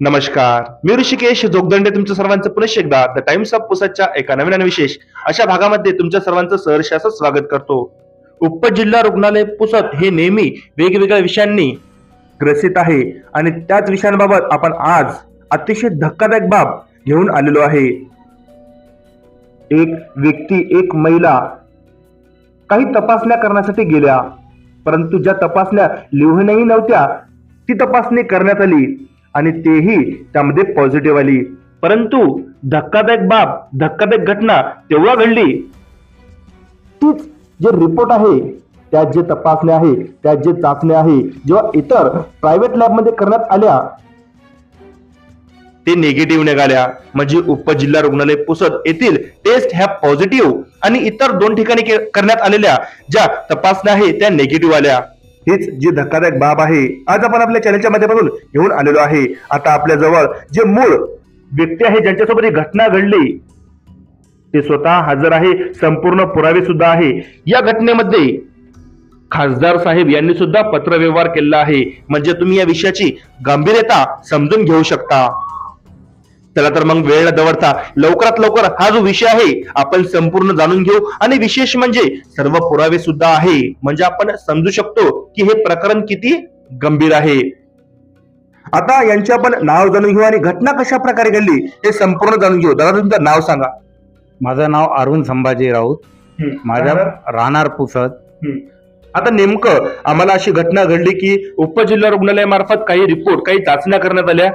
नमस्कार. मी ऋषिकेश जोगदंडे तुमचं सर्वांचं पुनश एकदा द टाइम्स ऑफ पुसदच्या एका नवीन आणि विशेष अशा भागामध्ये तुमच्या सर्वांचं सहर्ष असं स्वागत करतो. उपजिल्हा रुग्णालय पुसद हे नेहमी वेगवेगळ्या विषयांनी ग्रसित आहे आणि त्याच विषयांबाबत आपण आज अतिशय धक्कादायक बाब घेऊन आलेलो आहे. एक व्यक्ती एक महिला काही तपासण्या करण्यासाठी गेल्या परंतु ज्या तपासण्या लिहूनही नव्हत्या ती तपासणी करण्यात आली. आणि तेही त्यामध्ये पॉझिटिव्ह आली. परंतु धक्कादायक बाब धक्कादायक घटना तेव्हा घडली. तीच जे रिपोर्ट आहे त्यात जे तपासण्या आहे त्यात जे चाचण्या आहे जेव्हा इतर प्रायव्हेट लॅबमध्ये करण्यात आल्या ते निगेटिव्ह निघाल्या. म्हणजे उपजिल्हा रुग्णालय पुसद येथील टेस्ट ह्या पॉझिटिव्ह आणि इतर दोन ठिकाणी करण्यात आलेल्या ज्या तपासण्या आहे त्या निगेटिव्ह आल्या. हीच जी धक्कादायक बाब आहे आज आपण आपल्या चॅनलच्या माध्यमातून घेऊन आलेलो आहे. आता आपल्या जवळ जे मूळ व्यक्ती आहे ज्यांच्यासोबत ही घटना घडली ते स्वतः हजर आहे संपूर्ण पुरावे सुद्धा आहे. या घटनेमध्ये खासदार साहेब यांनी सुद्धा पत्रव्यवहार केला आहे. म्हणजे तुम्ही या विषयाची गांभीर्यता समजून घेऊ शकता. चला तर मग वेळ न दवडता लवकरात लवकर हा जो विषय आहे आपण संपूर्ण जाणून घेऊ. आणि विशेष म्हणजे सर्व पुरावे सुद्धा आहे. म्हणजे आपण समजू शकतो की हे प्रकरण किती गंभीर आहे. आता यांचे आपण नाव जाणून घेऊ आणि घटना कशा प्रकारे घडली हे संपूर्ण जाणून घेऊ. दादा तुमचं नाव सांगा. माझं नाव अरुण संभाजी राऊत. माझ्या राहणार पुसद. आता नेमकं आम्हाला अशी घटना घडली की उपजिल्हा रुग्णालयामार्फत काही रिपोर्ट काही चाचण्या करण्यात आल्या?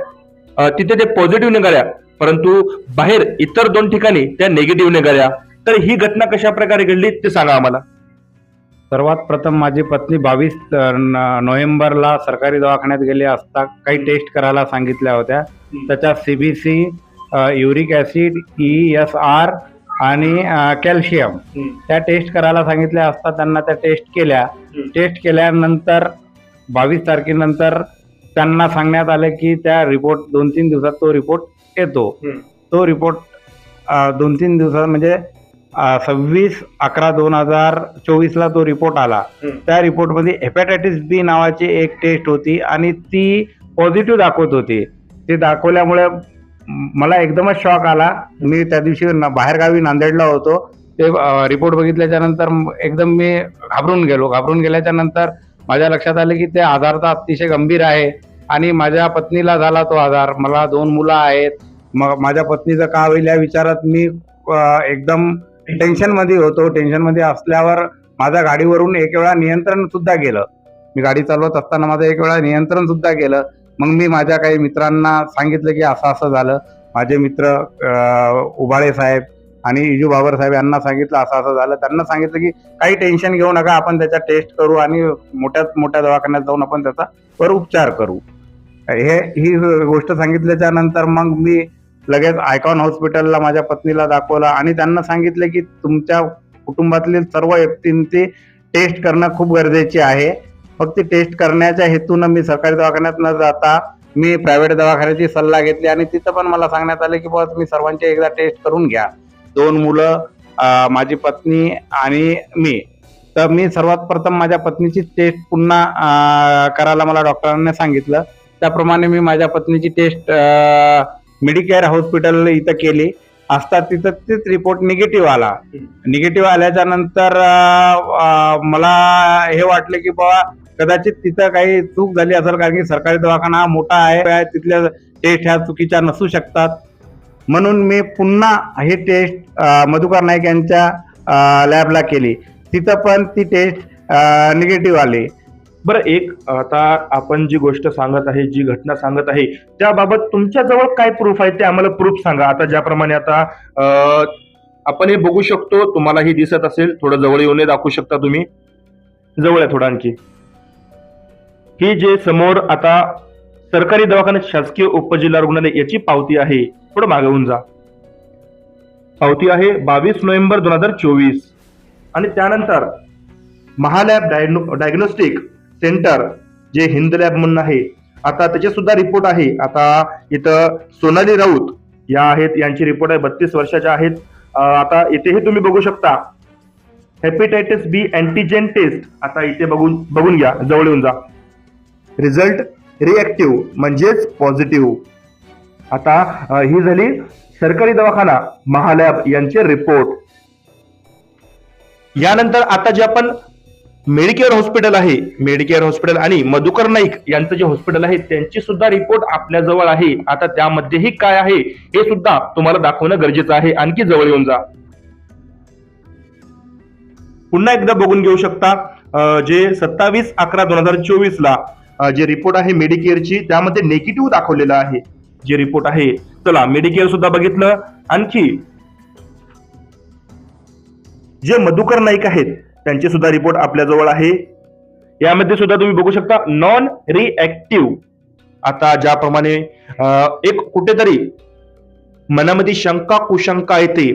तिथे ते पॉझिटिव्ह निघाल्या. परंतु बाहेर इतर दोन ठिकाणी त्या निगेटिव्ह निघाल्या. तर ही घटना कशा प्रकारे घडली ते सांगा आम्हाला. सर्वात प्रथम माझी पत्नी बावीस नोव्हेंबरला सरकारी दवाखान्यात गेली असता काही टेस्ट करायला सांगितल्या होत्या. त्याच्यात CBC uric acid E S R आणि कॅल्शियम त्या टेस्ट करायला सांगितल्या असता त्यांना त्या टेस्ट केल्या. टेस्ट केल्यानंतर बावीस तारखेनंतर त्यांना सांगण्यात आलं की त्या रिपोर्ट दोन तीन दिवसात तो रिपोर्ट येतो. तो रिपोर्ट दोन तीन दिवसात म्हणजे सव्वीस अकरा दोन हजार चोवीसला तो रिपोर्ट आला. त्या रिपोर्टमध्ये हेपॅटायटिस बी नावाची एक टेस्ट होती आणि ती पॉझिटिव्ह दाखवत होती. ती दाखवल्यामुळे मला एकदमच शॉक आला. मी त्या दिवशी बाहेरगावी नांदेडला होतो. ते रिपोर्ट बघितल्याच्या नंतर एकदम मी घाबरून गेलो. घाबरून गेल्याच्यानंतर माझ्या लक्षात आलं की ते आजार तर अतिशय गंभीर आहे. आणि माझ्या पत्नीला झाला तो आजार मला दोन मुलं आहेत. मग माझ्या पत्नीचं का होईल या विचारात मी एकदम टेन्शनमध्ये होतो. टेन्शनमध्ये असल्यावर माझ्या गाडीवरून एक वेळा नियंत्रण सुद्धा गेलं. मी गाडी चालवत असताना माझं एक वेळा नियंत्रण सुद्धा गेलं. मग मी माझ्या काही मित्रांना सांगितलं की असं असं झालं. माझे मित्र उबाळे साहेब आणि इजू बाबर साहेब यांना सांगितलं असं असं झालं. त्यांना सांगितलं की काही टेन्शन घेऊ नका आपण त्याचा टेस्ट करू आणि मोठ्यात मोठ्या दवाखान्यात जाऊन आपण त्याचा वर उपचार करू. हे ही गोष्ट सांगितल्याच्या नंतर मग मी लगेच आयकॉन हॉस्पिटलला माझ्या पत्नीला दाखवलं आणि त्यांना सांगितलं की तुमच्या कुटुंबातील सर्व व्यक्तींची टेस्ट करणं खूप गरजेचे आहे. फक्त टेस्ट करण्याच्या हेतून मी सरकारी दवाखान्यात न जाता मी प्रायव्हेट दवाखान्याची सल्ला घेतली आणि तिथं पण मला सांगण्यात आलं की बस तुम्ही सर्वांची एकदा टेस्ट करून घ्या. दोन मुलं माझी पत्नी आणि मी. तर मी सर्वात प्रथम माझ्या पत्नीची टेस्ट पुन्हा करायला मला डॉक्टरांनी सांगितलं. त्याप्रमाणे मी माझ्या पत्नीची टेस्ट मेडिकेअर हॉस्पिटल इथं केली. असता तिथं तेच रिपोर्ट निगेटिव्ह आला. निगेटिव्ह आल्याच्यानंतर मला हे वाटलं की बाबा कदाचित तिथं काही चूक झाली असेल कारण की सरकारी दवाखाना हा मोठा आहे तिथल्या टेस्ट ह्या चुकीच्या नसू शकतात. म्हणून मी पुन्हा ही टेस्ट मधुकर नाईक यांच्या लॅबला केली. तिथं पण ती टेस्ट निगेटिव्ह आली. बरं एक आता आपण जी गोष्ट सांगत आहे जी घटना सांगत आहे त्याबाबत तुमच्याजवळ काय प्रूफ आहे ते आम्हाला प्रूफ सांगा. आता ज्याप्रमाणे आता आपण हे बघू शकतो तुम्हाला ही दिसत असेल थोडं जवळ येऊन दाखवू शकता तुम्ही. जवळ आहे थोडं आणखी. ही जे समोर आता सरकारी दवाखान्यात शासकीय उपजिल्हा रुग्णालय याची पावती आहे. थोडं मागे होऊन जा. पावती आहे बावीस नोव्हेंबर दोन हजार चोवीस. आणि त्यानंतर महालॅब डायग्नो डायग्नोस्टिक सेंटर जे हिंद लॅब म्हणून आहे आता त्याचे सुद्धा रिपोर्ट आहे. आता इथं सोनाली राऊत या आहेत यांची रिपोर्ट आहे बत्तीस वर्षाच्या आहेत. आता इथेही तुम्ही बघू शकता. हेपेटायटिस बी अँटीजेन टेस्ट आता इथे बघून बघून घ्या जवळ येऊन जा. रिझल्ट रिएक्टिव्ह म्हणजेच पॉझिटिव्ह आता ही झाली सरकारी दवाखाना महालॅब यांचे रिपोर्ट यानंतर आता जे आपण मेडिकेअर हॉस्पिटल आहे मेडिकेअर हॉस्पिटल आणि मधुकर नाईक यांचं जे हॉस्पिटल आहे त्यांची सुद्धा रिपोर्ट आपल्या जवळ आहे. आता त्यामध्येही काय आहे हे सुद्धा तुम्हाला दाखवणं गरजेचं आहे. आणखी जवळ येऊन जा. पुन्हा एकदा बघून घेऊ शकता जे सत्तावीस अकरा दोन हजार चोवीस ला जे रिपोर्ट आहे मेडिकेअरची त्यामध्ये नेगेटिव्ह दाखवलेला आहे. जे रिपोर्ट आहे चला मेडिकेअर सुद्धा बघितलं. आणखी जे मधुकर नाईक आहेत त्यांचे सुद्धा रिपोर्ट आपल्या जवळ आहे. यामध्ये सुद्धा तुम्ही बघू शकता नॉन रिएक्टिव्ह आता ज्याप्रमाणे एक कुठेतरी मनामध्ये शंका कुशंका येते.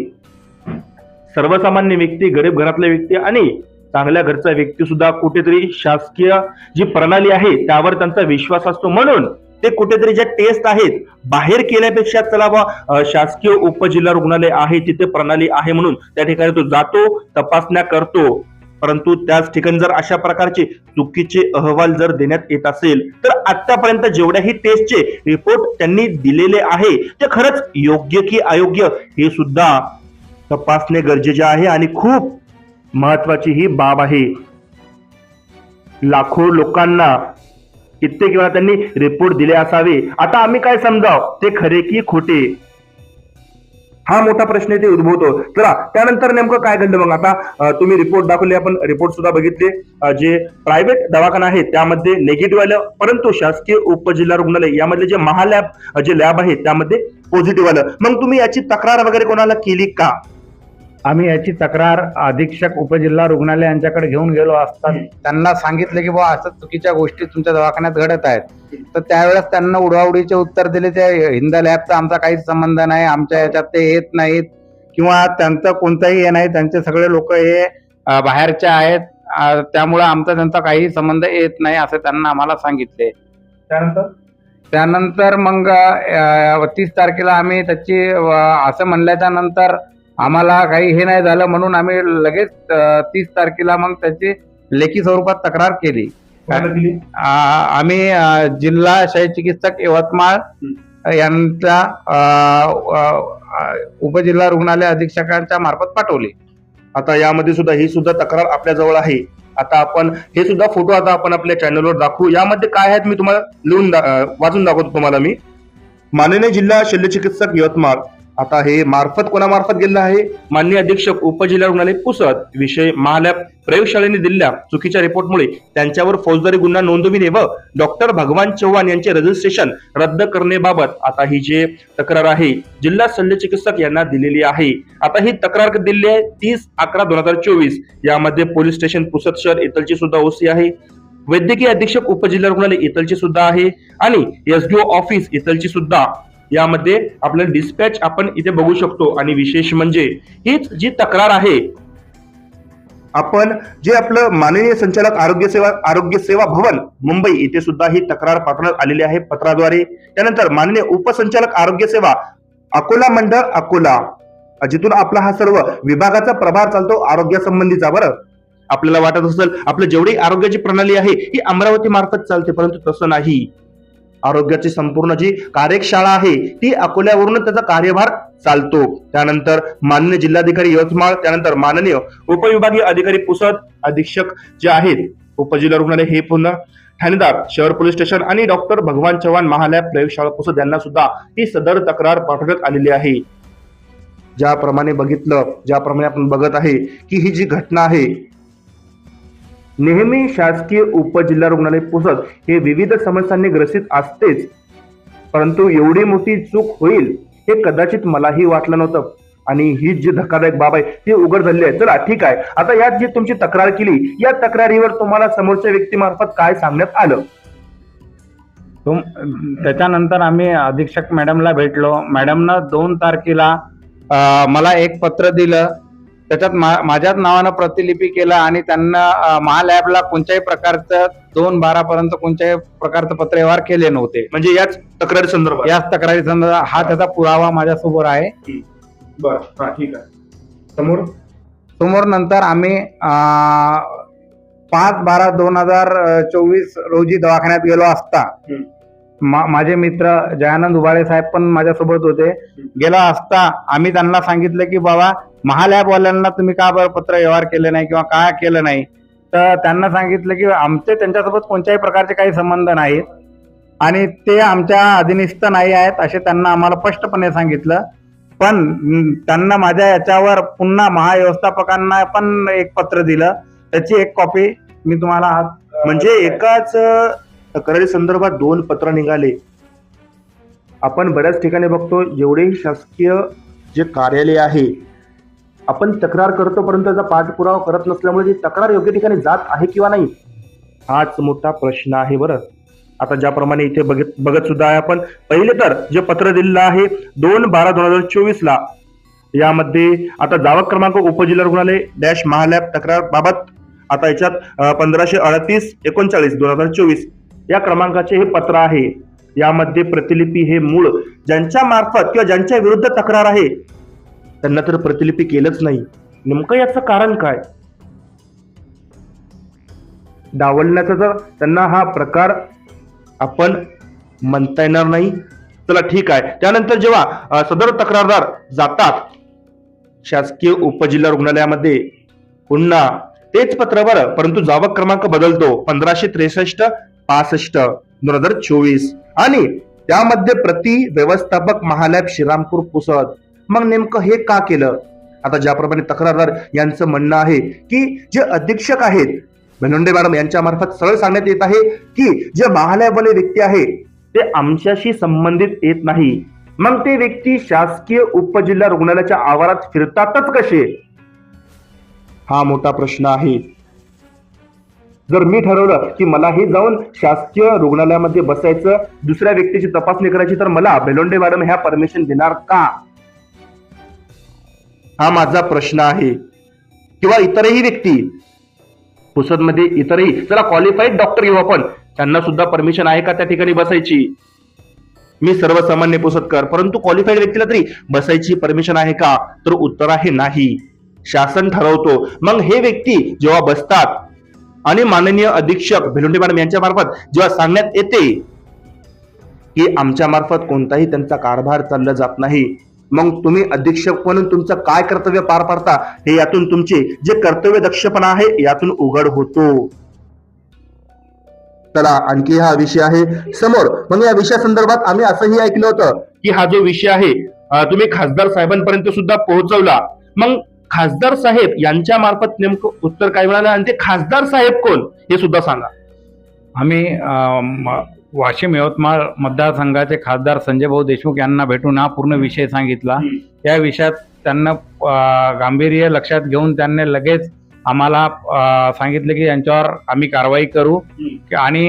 सर्वसामान्य व्यक्ती गरीब घरातल्या व्यक्ती आणि चांगल्या घरचा व्यक्ती सुद्धा कुठेतरी शासकीय जी प्रणाली आहे त्यावर त्यांचा विश्वास असतो. म्हणून ते कुठेतरी ज्या टेस्ट आहेत बाहेर केल्यापेक्षा चला बा शासकीय उपजिल्हा रुग्णालय आहे तिथे प्रणाली आहे म्हणून त्या ठिकाणी तो जातो तपासण्या करतो. परंतु त्याच ठिकाणी जर अशा प्रकारचे चुकीचे अहवाल जर देण्यात येत असेल तर आतापर्यंत जेवढ्याही टेस्टचे रिपोर्ट त्यांनी दिलेले आहे ते खरंच योग्य की अयोग्य हे सुद्धा तपासणे गरजेचे आहे आणि खूप महत्वाची ही बाब आहे. लाखो लोकांना कित्येक वेळा त्यांनी रिपोर्ट दिले असावे. आता आम्ही काय समजाव? ते खरे की खोटे? हा मोठा प्रश्न इथे उद्भवतो. चला त्यानंतर नेमकं काय घडलं मग? आता तुम्ही रिपोर्ट दाखवले आपण रिपोर्ट सुद्धा बघितले. जे प्रायव्हेट दवाखाना आहे त्यामध्ये निगेटिव्ह आलं परंतु शासकीय उपजिल्हा रुग्णालय यामधले जे महालॅब जे लॅब आहे त्यामध्ये पॉझिटिव्ह आलं. मग तुम्ही याची तक्रार वगैरे कोणाला केली का? आम्ही याची तक्रार अधीक्षक उपजिल्हा रुग्णालय यांच्याकडे घेऊन गेलो असता त्यांना सांगितलं की बुवा असं चुकीच्या गोष्टी तुमच्या दवाखान्यात घडत आहेत. तर त्यावेळेस त्यांना उडवाउडीचे उत्तर दिले त्या हिंदा लॅबचा आमचा काहीच संबंध नाही आमच्या याच्यात ते येत नाहीत किंवा त्यांचं कोणतंही हे नाही त्यांचे सगळे लोक हे बाहेरचे आहेत. त्यामुळे आमचा त्यांचा काही संबंध येत नाही असं त्यांना आम्हाला सांगितले. त्यानंतर? त्यानंतर मग तीस तारखेला आम्ही त्याची असं म्हणल्याच्या नंतर आम्हाला काही हे नाही झालं म्हणून आम्ही लगेच तीस तारखेला मग त्याची लेखी स्वरूपात तक्रार केली. आम्ही जिल्हा शयचिकित्सक यवतमाळ यांच्या उपजिल्हा रुग्णालय अधीक्षकांच्या मार्फत पाठवली. आता यामध्ये सुद्धा ही सुद्धा तक्रार आपल्या जवळ आहे. आता आपण हे सुद्धा फोटो आता आपण आपल्या चॅनलवर दाखवू. यामध्ये काय आहेत मी तुम्हाला लिहून दा- वाचून दाखवतो तुम्हाला मी. माननीय जिल्हा शल्यचिकित्सक यवतमाळ आता हे मार्फत कोणामार्फत गेलेलं आहे? माननीय अधीक्षक उपजिल्हा रुग्णालय पुसत विषय महालॅब प्रयोगशाळेने दिलेल्या चुकीच्या रिपोर्टमुळे त्यांच्यावर फौजदारी गुन्हा नोंदविणे व डॉक्टर भगवान चव्हाण यांचे रजिस्ट्रेशन रद्द करण्याबाबत आता ही जे तक्रार आहे जिल्हा शल्यचिकित्सक यांना दिलेली आहे. आता ही तक्रार दिलेली आहे तीस अकरा दोन हजार चोवीस. यामध्ये पोलीस स्टेशन पुसत शहर इथलची सुद्धा ओसी आहे. वैद्यकीय अधीक्षक उपजिल्हा रुग्णालय इथलची सुद्धा आहे आणि एसडीओ ऑफिस इथलची सुद्धा यामध्ये आपल्याला डिस्पॅच आपण इथे बघू शकतो. आणि विशेष म्हणजे हीच जी तक्रार आहे आपण जे आपलं माननीय संचालक आरोग्य सेवा आरोग्य सेवा भवन मुंबई इथे सुद्धा ही तक्रार पाठवण्यात आलेली आहे पत्राद्वारे. त्यानंतर माननीय उपसंचालक आरोग्य सेवा अकोला मंडळ अकोला. जिथून आपला हा सर्व विभागाचा प्रभार चालतो आरोग्यासंबंधीचा बरं? आपल्याला वाटत असेल आपलं जेवढी आरोग्याची प्रणाली आहे ही अमरावती मार्फत चालते परंतु तसं नाही. आरोग्याची संपूर्ण जी कार्यशाळा आहे ती अकोल्यावरून त्याचा कार्यभार चालतो. त्यानंतर माननीय जिल्हाधिकारी यवतमाळ त्यानंतर माननीय उपविभागीय अधिकारी पुसद अधीक्षक जे आहेत उपजिल्हा रुग्णालय हे पुन्हा ठाणेदार शहर पोलीस स्टेशन आणि डॉक्टर भगवान चव्हाण महालॅब प्रयोगशाळा पुसद यांना सुद्धा ही सदर तक्रार पाठवण्यात आलेली आहे. ज्याप्रमाणे बघितलं ज्याप्रमाणे आपण बघत आहे की ही जी घटना आहे नेहमी शासकीय उपजिल्हा रुग्णालय पुसद हे विविध समस्यांनी ग्रसित असतेच. परंतु एवढी मोठी चूक होईल हे कदाचित मलाही वाटलं नव्हतं. आणि ही जी धक्कादायक बाब आहे ती उघड झाली आहे. चला ठीक आहे. आता यात जी तुमची तक्रार केली या तक्रारीवर तुम्हाला समोरच्या व्यक्तीमार्फत काय सांगण्यात आलं? तुम त्याच्यानंतर आम्ही अधीक्षक मॅडमला भेटलो. मॅडमनं दोन तारखेला मला एक पत्र दिलं. त्याच्यात मा- माझ्याच नावानं प्रतिलिपी केलं आणि त्यांना महालॅबला कोणत्याही प्रकारचं दोन बारा पर्यंत कोणत्याही प्रकारचं पत्रव्यवहार केले नव्हते. म्हणजे याच तक्रारी संदर्भात? याच तक्रारी संदर्भात हा त्याचा पुरावा माझ्यासमोर आहे. बर. हा ठीक आहे. समोर? समोर नंतर आम्ही पाच बारा दोन हजार चोवीस रोजी दवाखान्यात गेलो असता. मा- माझे मित्र जयानंद उबाळे साहेब पण माझ्यासोबत होते. गेला असता आम्ही त्यांना सांगितलं की बाबा महालॅबवाल्यांना तुम्ही का बरं पत्र व्यवहार केले नाही किंवा काय केलं नाही? तर त्यांना सांगितलं की आमचे त्यांच्यासोबत कोणत्याही प्रकारचे काही संबंध नाहीत आणि ते आमच्या अधीनस्थ नाही आहेत असे त्यांना आम्हाला स्पष्टपणे सांगितलं. पण त्यांना माझ्या याच्यावर पुन्हा महाव्यवस्थापकांना पण एक पत्र दिलं. त्याची एक कॉपी मी तुम्हाला म्हणजे एकाच तक्रारी संदर्भात दोन पत्र निघाले. आपण बऱ्याच ठिकाणी बघतो एवढे शासकीय जे कार्यालय आहे आपण तक्रार करतो परंतु त्याचा पाठपुरावा करत नसल्यामुळे ती तक्रार योग्य ठिकाणी जात आहे किंवा नाही? हाच मोठा प्रश्न आहे बरं. आता ज्याप्रमाणे इथे बघत बघत सुद्धा आहे आपण. पहिले तर जे पत्र दिलेलं आहे दोन बारा दोन हजार चोवीस ला यामध्ये आता जावक क्रमांक उपजिल्हा रुग्णालय डॅश महालॅब तक्रार बाबत आता याच्यात पंधराशे अडतीस एकोणचाळीस दोन हजार चोवीस. या क्रमांकाचे हे पत्र आहे. यामध्ये प्रतिलिपी हे मूळ ज्यांच्या मार्फत किंवा ज्यांच्या विरुद्ध तक्रार आहे त्यांना तर प्रतिलिपी केलंच नाही. नेमकं याचं कारण काय? डावलण्याचा तर त्यांना हा प्रकार आपण म्हणता येणार नाही चला ठीक आहे. त्यानंतर जेव्हा सदर तक्रारदार जातात शासकीय उपजिल्हा रुग्णालयामध्ये पुन्हा तेच पत्र बरं परंतु जावक क्रमांक बदलतो पंधराशे त्रेसष्ट पासष्ट दोन हजार चोवीस. आणि त्यामध्ये प्रति व्यवस्थापक महालॅब श्रीरामपूर पुसद. मग नेमकं हे का केलं? आता ज्याप्रमाणे तक्रारदार यांचं म्हणणं आहे की जे अधीक्षक आहेत बेनोंडे मॅडम यांच्या मार्फत सरळ सांगण्यात येत आहे की जे महालयावाले व्यक्ती आहे ते आमच्याशी संबंधित येत नाही. मग ते व्यक्ती शासकीय उपजिल्हा रुग्णालयाच्या आवारात फिरतातच कसे? हा मोठा प्रश्न आहे. जर मी ठरवलं की मला हे जाऊन शासकीय रुग्णालयामध्ये बसायचं दुसऱ्या व्यक्तीची तपासणी करायची तर मला बेलोंडे मॅडम ह्या परमिशन देणार का? हा माझा प्रश्न आहे. किंवा इतरही व्यक्ती पुसदमध्ये इतरही चला क्वालिफाईड डॉक्टर घेऊ आपण. त्यांना सुद्धा परमिशन आहे का त्या ठिकाणी बसायची? मी सर्वसामान्य पुसदकर परंतु क्वालिफाईड व्यक्तीला तरी बसायची परमिशन आहे का? तर उत्तर आहे नाही. शासन ठरवतो. मग हे व्यक्ती जेव्हा बसतात आणि माननीय अधीक्षक भिलोंडे मॅडम यांच्या मार्फत जेव्हा सांगण्यात येते की आमच्या मार्फत कोणताही त्यांचा कारभार चालला जात नाही मग तुम्ही अधीक्षक म्हणून तुमचं काय कर्तव्य पार पाडता हे यातून तुमचे जे कर्तव्य दक्षपणा आहे यातून उघड होतो. चला आणखी हा विषय आहे समोर. मग या विषयासंदर्भात आम्ही असंही ऐकलं होतं की हा जो विषय आहे तुम्ही खासदार साहेबांपर्यंत सुद्धा पोहोचवला. मग खासदार साहेब यांच्या मार्फत नेमकं उत्तर काय मिळालं आणि ते खासदार साहेब कोण हे सुद्धा सांगा. आम्ही वाशिम यवतमाळ मतदारसंघाचे खासदार संजय भाऊ देशमुख यांना भेटून हा पूर्ण विषय सांगितला. या विषयात त्यांना गांभीर्य लक्षात घेऊन त्यांनी लगेच आम्हाला सांगितलं की यांच्यावर आम्ही कारवाई करू. आणि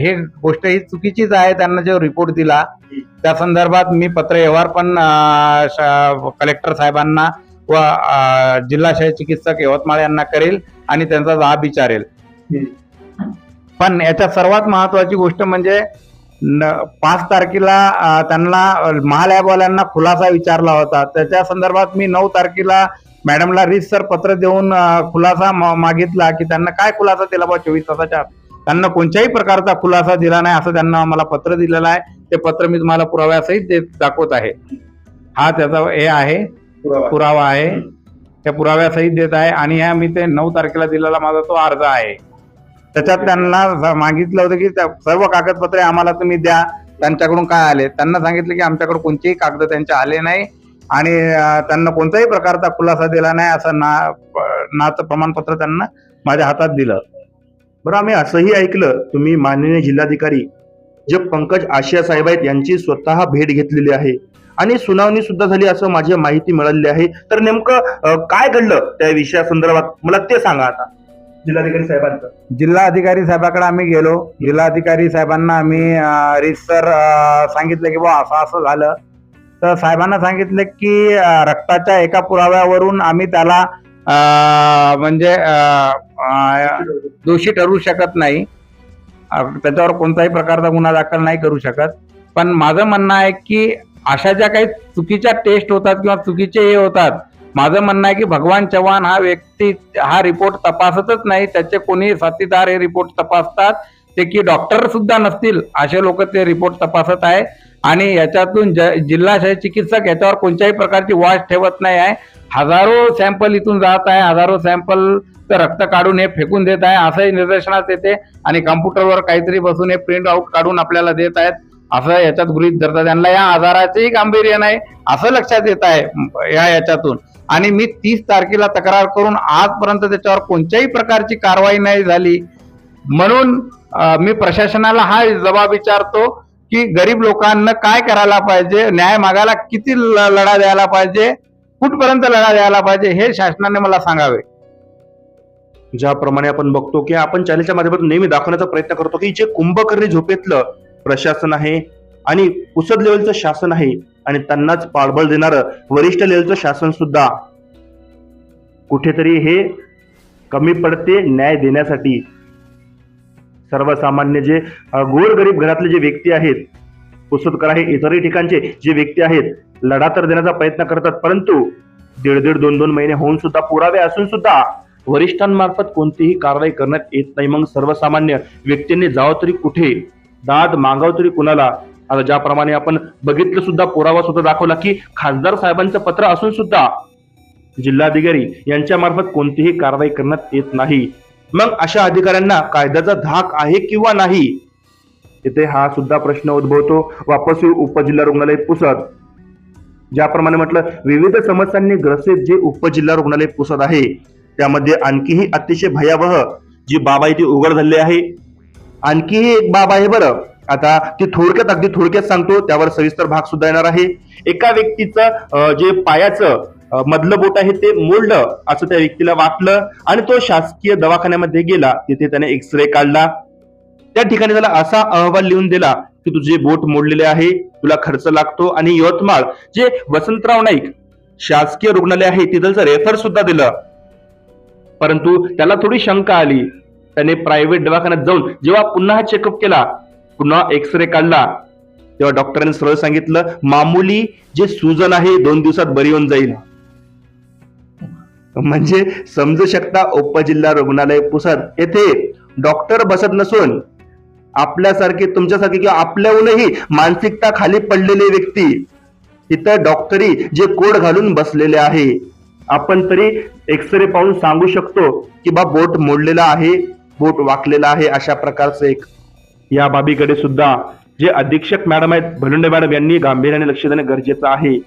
हे गोष्ट ही चुकीचीच आहे त्यांना जो रिपोर्ट दिला त्या संदर्भात मी पत्र व्यवहार पण कलेक्टर साहेबांना व अ, जिल्हा शल्य चिकित्सक यवतमाळ यांना करेल आणि त्यांचा जाब विचारेल. पण याच्यात सर्वात महत्वाची गोष्ट म्हणजे पाच तारखेला त्यांना महालॅबवाल्यांना खुलासा विचारला होता. त्याच्या संदर्भात मी नऊ तारखेला मॅडमला रिसर पत्र देऊन खुलासा मागितला की त्यांना काय खुलासा दिला बा चोवीस तासाच्या त्यांना कोणत्याही प्रकारचा खुलासा दिला नाही असं त्यांना आम्हाला पत्र दिलेलं आहे. ते पत्र मी तुम्हाला पुराव्यासहित दाखवत आहे. हा त्याचा हे आहे. पुरावा. आहे. त्या पुराव्यासहित देत आहे आणि ह्या मी ते नऊ तारखेला दिलेला माझा तो अर्ज आहे. त्याच्यात त्यांना मागितलं होतं की सर्व कागदपत्रे आम्हाला तुम्ही द्या. त्यांच्याकडून काय आले? त्यांना सांगितलं की आमच्याकडे कोणतेही कागद त्यांचे आले नाही. आणि त्यांना कोणत्याही प्रकारचा खुलासा दिला नाही असं ना नाचं प्रमाणपत्र त्यांना माझ्या हातात दिलं. बरं आम्ही असंही ऐकलं. तुम्ही माननीय जिल्हाधिकारी जे पंकज आशिया साहेब आहेत यांची स्वतः भेट घेतलेली आहे. आणि सुनावणी सुद्धा झाली असं माझी माहिती मिळाली आहे. तर नेमकं काय घडलं त्या विषयासंदर्भात मला ते सांगा आता. जिल्हाधिकारी साहेबांचं. जिल्हाधिकारी साहेबाकडे आम्ही गेलो. जिल्हाधिकारी साहेबांना आम्ही रिसर सांगितलं की बा असं असं झालं. तर साहेबांना सांगितलं की रक्ताच्या एका पुराव्यावरून आम्ही त्याला म्हणजे दोषी ठरवू शकत नाही. त्याच्यावर कोणताही प्रकारचा गुन्हा दाखल नाही करू शकत. पण माझं म्हणणं आहे की अशा ज्या काही चुकीच्या टेस्ट होतात किंवा चुकीचे हे होतात माझं म्हणणं आहे की भगवान चव्हाण हा व्यक्ती हा रिपोर्ट तपासतच नाही त्याचे कोणी साथीदार हे रिपोर्ट तपासतात ते की डॉक्टर सुद्धा नसतील असे लोक ते रिपोर्ट तपासत आहे. आणि याच्यातून ज जिल्हा शल्य चिकित्सक याच्यावर कोणत्याही प्रकारची वॉच ठेवत नाही आहे. हजारो सॅम्पल इथून जात आहे हजारो सॅम्पल रक्त काढून हे फेकून देत आहे असंही निदर्शनास येते. आणि कम्प्युटरवर काहीतरी बसून हे प्रिंट आउट काढून आपल्याला देत आहेत. असं याच्यात गृहित धरतात. त्यांना या आजाराचेही गांभीर्य नाही असं लक्षात येत आहे या याच्यातून. आणि मी तीस तारखेला तक्रार करून आजपर्यंत त्याच्यावर कोणत्याही प्रकारची कारवाई नाही झाली. म्हणून मी प्रशासनाला हा जबाब विचारतो की गरीब लोकांना काय करायला पाहिजे? न्याय मागायला किती ल- लढा द्यायला पाहिजे? कुठपर्यंत लढा द्यायला पाहिजे? हे शासनाने मला सांगावे. ज्याप्रमाणे आपण बघतो की आपण चॅनलच्या माध्यमातून नेहमी दाखवण्याचा प्रयत्न करतो की जे कुंभकर्णी झोपेतलं प्रशासन आहे आणि पुसद लेवलचं शासन आहे आणि त्यांनाच पाठबळ देणारं वरिष्ठ लेवलचं शासन सुद्धा. कुठेतरी हे कमी पडते न्याय देण्यासाठी. सर्वसामान्य जे गोरगरीब घरातले जे व्यक्ती आहेत पुसदकर आहे इतरही ठिकाणचे जे व्यक्ती आहेत लढा तर देण्याचा प्रयत्न करतात परंतु दीड दीड दोन दोन महिने होऊन सुद्धा पुरावे असून सुद्धा वरिष्ठांमार्फत कोणतीही कारवाई करण्यात येत नाही. मग सर्वसामान्य व्यक्तींनी जावं तरी कुठे? दाद मागाव तरी कुणाला? आता ज्याप्रमाणे आपण बघितलं सुद्धा पुरावा सुद्धा दाखवला की खासदार साहेबांचं पत्र असून सुद्धा जिल्हाधिकारी यांच्या मार्फत कोणतीही कारवाई करण्यात येत नाही. मग अशा अधिकाऱ्यांना कायद्याचा धाक आहे किंवा नाही? इथे हा सुद्धा प्रश्न उद्भवतो. वापस येऊ उपजिल्हा रुग्णालय पुसद. ज्याप्रमाणे म्हटलं विविध समस्यांनी ग्रसित जे उपजिल्हा रुग्णालय पुसद आहे त्यामध्ये आणखीही अतिशय भयावह जी बाब आहे ती उघड झाली आहे आणखीही एक बाब आहे बरं. आता ती थोडक्यात अगदी थोडक्यात सांगतो त्यावर सविस्तर भाग सुद्धा येणार आहे. एका व्यक्तीचं जे पायाचं मधलं बोट आहे ते मोडलं असं त्या व्यक्तीला वाटलं आणि तो शासकीय दवाखान्यामध्ये गेला. तिथे त्याने एक्सरे काढला. त्या ठिकाणी त्याला असा अहवाल लिहून दिला की तुझे बोट मोडलेले आहे तुला खर्च लागतो आणि यवतमाळ जे वसंतराव नाईक शासकीय रुग्णालय आहे तिथलचं रेफर सुद्धा दिलं. परंतु त्याला थोडी शंका आली. त्याने प्रायव्हेट दवाखान्यात जाऊन जेव्हा पुन्हा चेकअप केला पुन्हा एक्सरे काढला तेव्हा डॉक्टरांनी सरळ सांगितलं मामूली जे सूजन आहे दोन दिवसात बरी होऊन जाईल. म्हणजे समजू शकता उपजिल्हा रुग्णालय पुसद येथे डॉक्टर बसत नसून आपल्यासारखे तुमच्यासारखे किंवा आपल्याहूनही मानसिकता खाली पडलेले व्यक्ती इथं डॉक्टरी जे कोड घालून बसलेले आहे. आपण तरी एक्सरे पाहून सांगू शकतो की बा बोट मोडलेला आहे बोट वाकलेला आहे अशा प्रकारचं एक. या बाबीकडे सुद्धा जे अधीक्षक मॅडम आहेत भलुंडे मॅडम यांनी गांभीर्याने लक्ष देणं गरजेचं आहे.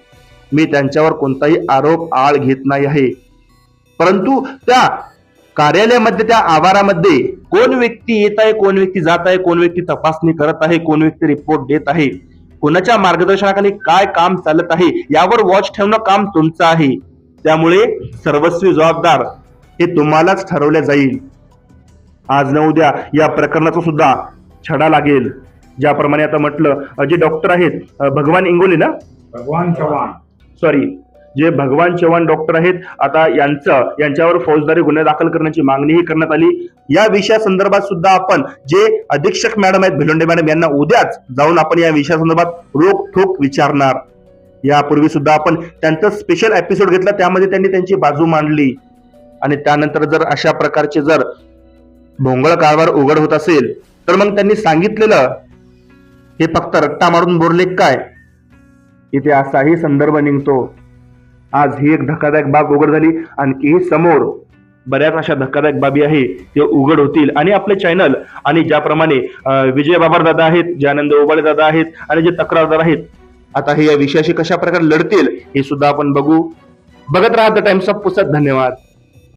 मी त्यांच्यावर कोणताही आरोप आळ घेत नाही आहे. परंतु त्या कार्यालयामध्ये त्या आवारामध्ये कोण व्यक्ती येत आहे कोण व्यक्ती जात आहे कोण व्यक्ती तपासणी करत आहे कोण व्यक्ती रिपोर्ट देत आहे कोणाच्या मार्गदर्शनाखाली काय काम चालत आहे यावर वॉच ठेवणं काम तुमचं आहे. त्यामुळे सर्वस्वी जबाबदार हे तुम्हालाच ठरवल्या जाईल. आज न उद्या या प्रकरणाचा सुद्धा छडा लागेल. ज्याप्रमाणे आता म्हटलं जे डॉक्टर आहेत भगवान इंगोले ना? भगवान चव्हाण. सॉरी जे भगवान चव्हाण डॉक्टर आहेत आता यांचं यांच्यावर फौजदारी गुन्हे दाखल करण्याची मागणीही करण्यात आली. या विषयासंदर्भात सुद्धा आपण जे अधीक्षक मॅडम आहेत भिलोंडे मॅडम यांना उद्याच जाऊन आपण या विषयासंदर्भात रोख ठोक विचारणार. यापूर्वी सुद्धा आपण त्यांचा स्पेशल एपिसोड घेतला त्यामध्ये त्यांनी त्यांची बाजू मांडली. आणि त्यानंतर जर अशा प्रकारचे जर भोंगळ कारभार उघड होत असेल तर मग त्यांनी सांगितलेलं हे फक्त रट्टा मारून बोलले काय? इथे असाही संदर्भ निघतो. आज ही एक धक्कादायक बाब उघड झाली आणखी समोर. बऱ्याच अशा धक्कादायक बाबी आहे ते उघड होतील. आणि आपले चॅनल आणि ज्याप्रमाणे विजय बाबर दादा आहेत जे आनंद ओबाळे दादा आहेत आणि जे तक्रारदार आहेत आता हे या विषयाशी कशा प्रकारे लढतील हे सुद्धा आपण बघू. बघत राहा द टाइम्स ऑफ पुसत धन्यवाद.